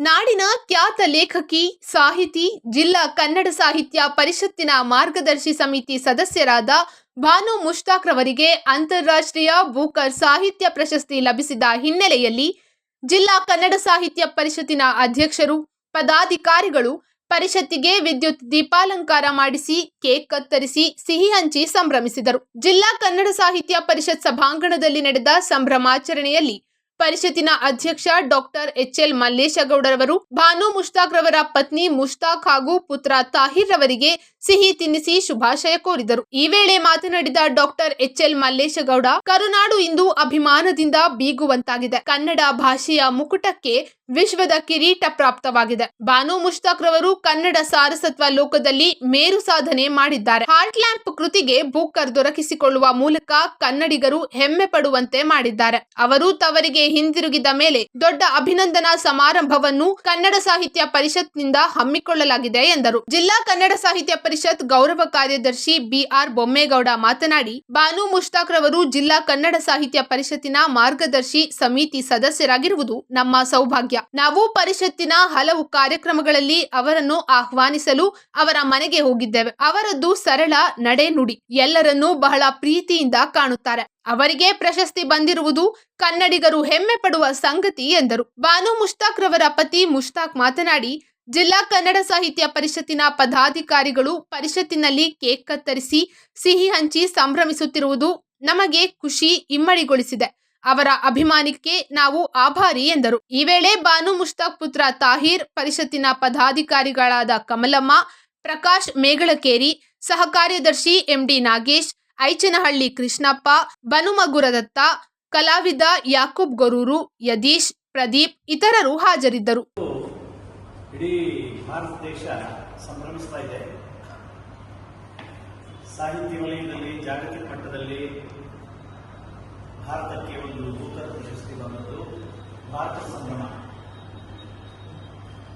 ನಾಡಿನ ಖ್ಯಾತ ಲೇಖಕಿ, ಸಾಹಿತಿ, ಜಿಲ್ಲಾ ಕನ್ನಡ ಸಾಹಿತ್ಯ ಪರಿಷತ್ತಿನ ಮಾರ್ಗದರ್ಶಿ ಸಮಿತಿ ಸದಸ್ಯರಾದ ಭಾನು ಮುಷ್ತಾಕ್ ರವರಿಗೆ ಅಂತಾರಾಷ್ಟ್ರೀಯ ಬೂಕರ್ ಸಾಹಿತ್ಯ ಪ್ರಶಸ್ತಿ ಲಭಿಸಿದ ಹಿನ್ನೆಲೆಯಲ್ಲಿ ಜಿಲ್ಲಾ ಕನ್ನಡ ಸಾಹಿತ್ಯ ಪರಿಷತ್ತಿನ ಅಧ್ಯಕ್ಷರು, ಪದಾಧಿಕಾರಿಗಳು ಪರಿಷತ್ತಿಗೆ ವಿದ್ಯುತ್ ದೀಪಾಲಂಕಾರ ಮಾಡಿಸಿ, ಕೇಕ್ ಕತ್ತರಿಸಿ, ಸಿಹಿ ಹಂಚಿ ಸಂಭ್ರಮಿಸಿದರು. ಜಿಲ್ಲಾ ಕನ್ನಡ ಸಾಹಿತ್ಯ ಪರಿಷತ್ ಸಭಾಂಗಣದಲ್ಲಿ ನಡೆದ ಸಂಭ್ರಮಾಚರಣೆಯಲ್ಲಿ ಪರಿಷತ್ತಿನ ಅಧ್ಯಕ್ಷ ಡಾಕ್ಟರ್ ಎಚ್ ಎಲ್ ಮಲ್ಲೇಶಗೌಡರವರು ಭಾನು ಮುಷ್ತಾಕ್ ರವರ ಪತ್ನಿ ಮುಷ್ತಾಕ್ ಹಾಗೂ ಪುತ್ರ ತಾಹಿರ್ ರವರಿಗೆ ಸಿಹಿ ತಿನ್ನಿಸಿ ಶುಭಾಶಯ ಕೋರಿದರು. ಈ ವೇಳೆ ಮಾತನಾಡಿದ ಡಾಕ್ಟರ್ ಎಚ್ ಎಲ್ ಮಲ್ಲೇಶಗೌಡ, ಕರುನಾಡು ಇಂದು ಅಭಿಮಾನದಿಂದ ಬೀಗುವಂತಾಗಿದೆ. ಕನ್ನಡ ಭಾಷೆಯ ಮುಕುಟಕ್ಕೆ ವಿಶ್ವದ ಕಿರೀಟ ಪ್ರಾಪ್ತವಾಗಿದೆ. ಬಾನು ಮುಷ್ತಾಕ್ ರವರು ಕನ್ನಡ ಸಾರಸತ್ವ ಲೋಕದಲ್ಲಿ ಮೇರು ಸಾಧನೆ ಮಾಡಿದ್ದಾರೆ. ಹಾರ್ಟ್ ಲ್ಯಾಂಪ್ ಕೃತಿಗೆ ಬುಕ್ಕರ್ ದೊರಕಿಸಿಕೊಳ್ಳುವ ಮೂಲಕ ಕನ್ನಡಿಗರು ಹೆಮ್ಮೆ ಪಡುವಂತೆ ಮಾಡಿದ್ದಾರೆ. ಅವರು ತವರಿಗೆ ಹಿಂದಿರುಗಿದ ಮೇಲೆ ದೊಡ್ಡ ಅಭಿನಂದನಾ ಸಮಾರಂಭವನ್ನು ಕನ್ನಡ ಸಾಹಿತ್ಯ ಪರಿಷತ್ನಿಂದ ಹಮ್ಮಿಕೊಳ್ಳಲಾಗಿದೆ ಎಂದರು. ಜಿಲ್ಲಾ ಕನ್ನಡ ಸಾಹಿತ್ಯ ಪರಿಷತ್ ಗೌರವ ಕಾರ್ಯದರ್ಶಿ ಬಿಆರ್ ಬೊಮ್ಮೇಗೌಡ ಮಾತನಾಡಿ, ಬಾನು ಮುಷ್ತಾಕ್ ರವರು ಜಿಲ್ಲಾ ಕನ್ನಡ ಸಾಹಿತ್ಯ ಪರಿಷತ್ತಿನ ಮಾರ್ಗದರ್ಶಿ ಸಮಿತಿ ಸದಸ್ಯರಾಗಿರುವುದು ನಮ್ಮ ಸೌಭಾಗ್ಯ. ನಾವು ಪರಿಷತ್ತಿನ ಹಲವು ಕಾರ್ಯಕ್ರಮಗಳಲ್ಲಿ ಅವರನ್ನು ಆಹ್ವಾನಿಸಲು ಅವರ ಮನೆಗೆ ಹೋಗಿದ್ದೇವೆ. ಅವರದ್ದು ಸರಳ ನಡೆ ನುಡಿ ಎಲ್ಲರನ್ನೂ ಬಹಳ ಪ್ರೀತಿಯಿಂದ ಕಾಣುತ್ತಾರೆ. ಅವರಿಗೆ ಪ್ರಶಸ್ತಿ ಬಂದಿರುವುದು ಕನ್ನಡಿಗರು ಹೆಮ್ಮೆ ಪಡುವ ಸಂಗತಿ ಎಂದರು. ಬಾನು ಮುಷ್ತಾಕ್ ರವರ ಪತಿ ಮುಷ್ತಾಕ್ ಮಾತನಾಡಿ ಜಿಲ್ಲಾ ಕನ್ನಡ ಸಾಹಿತ್ಯ ಪರಿಷತ್ತಿನ ಪದಾಧಿಕಾರಿಗಳು ಪರಿಷತ್ತಿನಲ್ಲಿ ಕೇಕ್ ಕತ್ತರಿಸಿ, ಸಿಹಿ ಹಂಚಿ ಸಂಭ್ರಮಿಸುತ್ತಿರುವುದು ನಮಗೆ ಖುಷಿ ಇಮ್ಮಡಿಗೊಳಿಸಿದೆ. ಅವರ ಅಭಿಮಾನಕ್ಕೆ ನಾವು ಆಭಾರಿ ಎಂದರು. ಈ ವೇಳೆ ಬಾನು ಮುಷ್ತಾಕ್ ಪುತ್ರ ತಾಹೀರ್, ಪರಿಷತ್ತಿನ ಪದಾಧಿಕಾರಿಗಳಾದ ಕಮಲಮ್ಮ, ಪ್ರಕಾಶ್ ಮೇಗಳಕೇರಿ ಸಹ ಕಾರ್ಯದರ್ಶಿ ಎಂಡಿ ನಾಗೇಶ್, ಐಚನಹಳ್ಳಿ ಕೃಷ್ಣಪ್ಪ ಬನುಮಗುರದತ್ತ ಕಲಾವಿದ ಯಾಕೂಬ್ ಗೊರೂರು, ಯದೀಶ್, ಪ್ರದೀಪ್ ಇತರರು ಹಾಜರಿದ್ದರು. ಇಡೀ ಭಾರತ ದೇಶ ಸಂಭ್ರಮಿಸ್ತಾ ಇದೆ. ಸಾಹಿತ್ಯ ವಲಯದಲ್ಲಿ, ಜಾಗತಿಕ ಮಟ್ಟದಲ್ಲಿ ಭಾರತಕ್ಕೆ ಒಂದು ನೂತನ ಪ್ರಶಸ್ತಿ ಬಂದದ್ದು ಭಾರತ ಸಂಭ್ರಮ.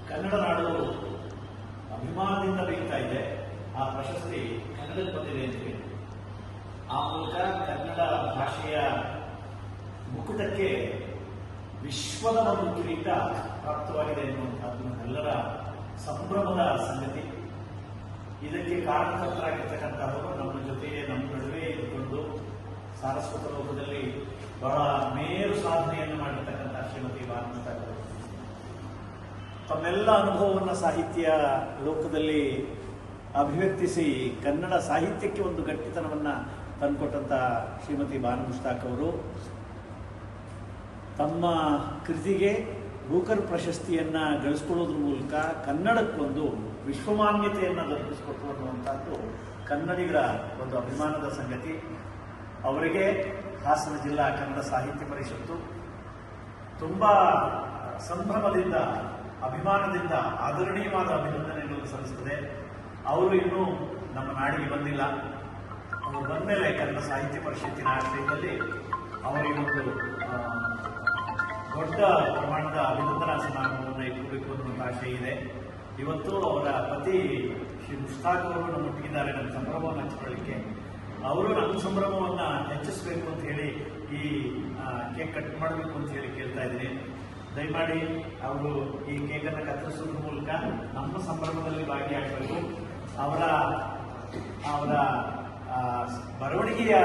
ಕನ್ನಡ ನಾಡು ಅಭಿಮಾನದಿಂದ ಬೀಗ್ತಾ ಇದೆ. ಆ ಪ್ರಶಸ್ತಿ ಕನ್ನಡಕ್ಕೆ ಬಂದಿದೆ ಅಂತ ಹೇಳಿ. ಆ ಮೂಲಕ ಕನ್ನಡ ಭಾಷೆಯ ಮುಕುಟಕ್ಕೆ ವಿಶ್ವದ ಒಂದು ಕಿರೀಟ ಪ್ರಾಪ್ತವಾಗಿದೆ ಎನ್ನುವಂಥದ್ದು ಎಲ್ಲರ ಸಂಭ್ರಮದ ಸಂಗತಿ. ಇದಕ್ಕೆ ಕಾರಣಕರ್ತರಾಗಿರ್ತಕ್ಕಂಥವರು ನಮ್ಮ ಜೊತೆಗೆ ನಮ್ಮ ನಡುವೆ ಇದ್ದುಕೊಂಡು ಸಾರಸ್ವತ ಲೋಕದಲ್ಲಿ ಬಹಳ ಮೇರು ಸಾಧನೆಯನ್ನು ಮಾಡಿರ್ತಕ್ಕಂಥ ಶ್ರೀಮತಿ ಭಾರತ ತಮ್ಮೆಲ್ಲ ಅನುಭವವನ್ನು ಸಾಹಿತ್ಯ ಲೋಕದಲ್ಲಿ ಅಭಿವ್ಯಕ್ತಿಸಿ ಕನ್ನಡ ಸಾಹಿತ್ಯಕ್ಕೆ ಒಂದು ಗಟ್ಟಿತನವನ್ನು ತಂದುಕೊಟ್ಟಂಥ ಶ್ರೀಮತಿ ಭಾನು ಮುಷ್ತಾಕ್ ಅವರು. ತಮ್ಮ ಕೃತಿಗೆ ಬೂಕರ್ ಪ್ರಶಸ್ತಿಯನ್ನು ಗಳಿಸ್ಕೊಳ್ಳೋದ್ರ ಮೂಲಕ ಕನ್ನಡಕ್ಕೊಂದು ವಿಶ್ವಮಾನ್ಯತೆಯನ್ನು ದೊರಕಿಸಿಕೊಟ್ಟು ಅನ್ನುವಂಥದ್ದು ಕನ್ನಡಿಗರ ಒಂದು ಅಭಿಮಾನದ ಸಂಗತಿ. ಅವರಿಗೆ ಹಾಸನ ಜಿಲ್ಲಾ ಕನ್ನಡ ಸಾಹಿತ್ಯ ಪರಿಷತ್ತು ತುಂಬ ಸಂಭ್ರಮದಿಂದ ಅಭಿಮಾನದಿಂದ ಆದರಣೀಯವಾದ ಅಭಿನಂದನೆಗಳನ್ನು ಸಲ್ಲಿಸುತ್ತದೆ. ಅವರು ಇನ್ನೂ ನಮ್ಮ ನಾಡಿಗೆ ಬಂದಿಲ್ಲ. ಅವರು ಬಂದಮೇಲೆ ಕನ್ನಡ ಸಾಹಿತ್ಯ ಪರಿಷತ್ತಿನ ಆಶ್ರಯದಲ್ಲಿ ಅವರಿಗೆ ಒಂದು ಆ, ದೊಡ್ಡ ಪ್ರಮಾಣದ ಅಭಿನಂದನಾ ಸಮಾರಂಭವನ್ನು ಇಟ್ಕೋಬೇಕು ಅನ್ನುವಂಥ ಆಶೆ ಇದೆ. ಇವತ್ತು ಅವರ ಪತಿ ಶ್ರೀ ಮುಷ್ತಾಕ್ ಅವರು ಮುಟ್ಟಿದ್ದಾರೆ ನಮ್ಮ ಸಂಭ್ರಮವನ್ನು ಹಂಚಿಕೊಳ್ಳಿಕ್ಕೆ. ಅವರು ನಮ್ಮ ಸಂಭ್ರಮವನ್ನು ಹೆಚ್ಚಿಸಬೇಕು ಅಂತ ಹೇಳಿ ಈ ಕೇಕ್ ಕಟ್ ಮಾಡಬೇಕು ಅಂತ ಹೇಳಿ ಕೇಳ್ತಾ ಇದ್ದೀನಿ. ದಯಮಾಡಿ ಅವರು ಈ ಕೇಕನ್ನು ಕತ್ತರಿಸುವ ಮೂಲಕ ನಮ್ಮ ಸಂಭ್ರಮದಲ್ಲಿ ಭಾಗಿಯಾಗಬೇಕು. ಅವರ ಅವರ ಬರವಣಿಗೆಯ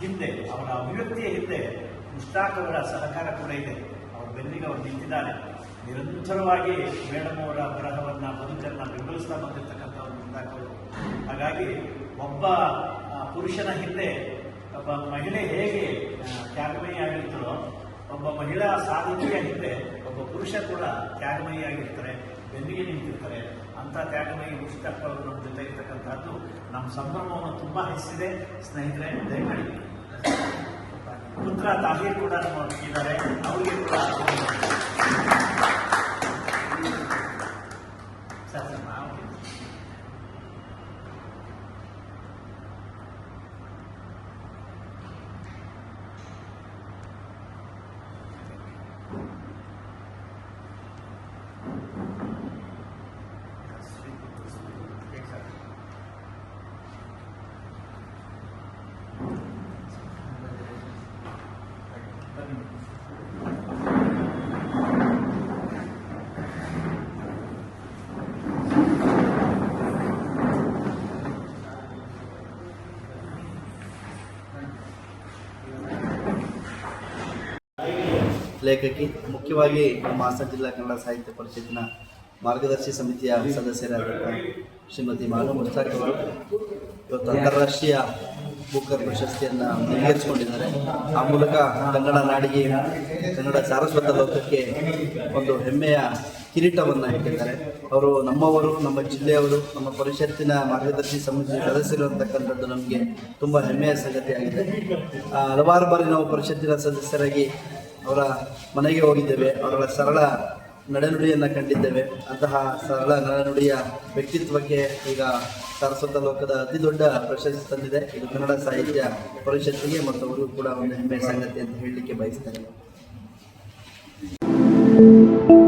ಹಿಂದೆ, ಅವರ ಅಭಿವ್ಯಕ್ತಿಯ ಹಿಂದೆ ಅವರ ಸಹಕಾರ ಕೂಡ ಇದೆ. ಅವರ ಬೆನ್ನಿಗೆ ಅವರು ನಿಂತಿದ್ದಾರೆ. ನಿರಂತರವಾಗಿ ಮೇಡಮ್ ಅವರ ಬರಹವನ್ನ ಬದುಕನ್ನು ಬೆಂಬಲಿಸ್ತಾ ಬಂದಿರತಕ್ಕಂಥ ಒಂದು ಅವರು ಹಾಗಾಗಿ ಒಬ್ಬ ಪುರುಷನ ಹಿಂದೆ ಒಬ್ಬ ಮಹಿಳೆ ಹೇಗೆ ತ್ಯಾಗಮಯಿಯಾಗಿರ್ತಾರೋ ಒಬ್ಬ ಮಹಿಳಾ ಸಾಧಕಿಯ ಹಿಂದೆ ಒಬ್ಬ ಪುರುಷ ಕೂಡ ತ್ಯಾಗಮಯಿಯಾಗಿರ್ತಾರೆ, ಬೆನ್ನಿಗೆ ನಿಂತಿರ್ತಾರೆ. ಅಂತ ತ್ಯಾಗಮಯಿ ಅವರು ನಮ್ಮ ಜೊತೆ ಇರ್ತಕ್ಕಂಥದ್ದು ನಮ್ಮ ಸಂಭ್ರಮವನ್ನು ತುಂಬ ಹೆಚ್ಚಿದೆ ಸ್ನೇಹಿತರೆ, ದಯಮಾಡಿ. ಪುತ್ರ ತಾಹೀರ್ ಕೂಡ ನಮ್ಮ ಇದ್ದಾರೆ. ಅವರಿಗೆ ಕೂಡ Thank ಸರ್, ಲೇಖಕಿ, ಮುಖ್ಯವಾಗಿ ನಮ್ಮ ಹಾಸನ ಜಿಲ್ಲಾ ಕನ್ನಡ ಸಾಹಿತ್ಯ ಪರಿಷತ್ತಿನ ಮಾರ್ಗದರ್ಶಿ ಸಮಿತಿಯ ಸದಸ್ಯರಾದಂಥ ಶ್ರೀಮತಿ ಮಾನು ಮುಸ್ತಾಕ್ ಅವರು, ಇವತ್ತು ಅಂತಾರಾಷ್ಟ್ರೀಯ ಬೂಕರ್ ಪ್ರಶಸ್ತಿಯನ್ನು ನೆರವೇರಿಸಿಕೊಂಡಿದ್ದಾರೆ ಆ ಮೂಲಕ ಕನ್ನಡ ನಾಡಿಗೆ, ಕನ್ನಡ ಸಾರಸ್ವತ ಲೋಕಕ್ಕೆ ಒಂದು ಹೆಮ್ಮೆಯ ಕಿರೀಟವನ್ನು ಇಟ್ಟಿದ್ದಾರೆ. ಅವರು ನಮ್ಮವರು, ನಮ್ಮ ಜಿಲ್ಲೆಯವರು, ನಮ್ಮ ಪರಿಷತ್ತಿನ ಮಾರ್ಗದರ್ಶಿ ಸಮಿತಿ ಸದಸ್ಯರು ಅಂತಕ್ಕಂಥದ್ದು ನಮಗೆ ತುಂಬ ಹೆಮ್ಮೆಯ ಸಂಗತಿಯಾಗಿದೆ ಹಲವಾರು ಬಾರಿ ನಾವು ಪರಿಷತ್ತಿನ ಸದಸ್ಯರಾಗಿ ಅವರ ಮನೆಗೆ ಹೋಗಿದ್ದೇವೆ. ಅವರ ಸರಳ ನಡೆನುಡಿಯನ್ನು ಕಂಡಿದ್ದೇವೆ. ಅಂತಹ ಸರಳ ನಡೆನುಡಿಯ ವ್ಯಕ್ತಿತ್ವಕ್ಕೆ ಈಗ ಸಾರಸ್ವತ ಲೋಕದ ಅತಿ ದೊಡ್ಡ ಪ್ರಶಸ್ತಿ ತಂದಿದೆ. ಇದು ಕನ್ನಡ ಸಾಹಿತ್ಯ ಪರಿಷತ್ತಿಗೆ ಮತ್ತು ಅವರಿಗೂ ಕೂಡ ಒಂದು ಹೆಮ್ಮೆಯ ಸಂಗತಿ ಅಂತ ಹೇಳಲಿಕ್ಕೆ ಬಯಸ್ತೇನೆ.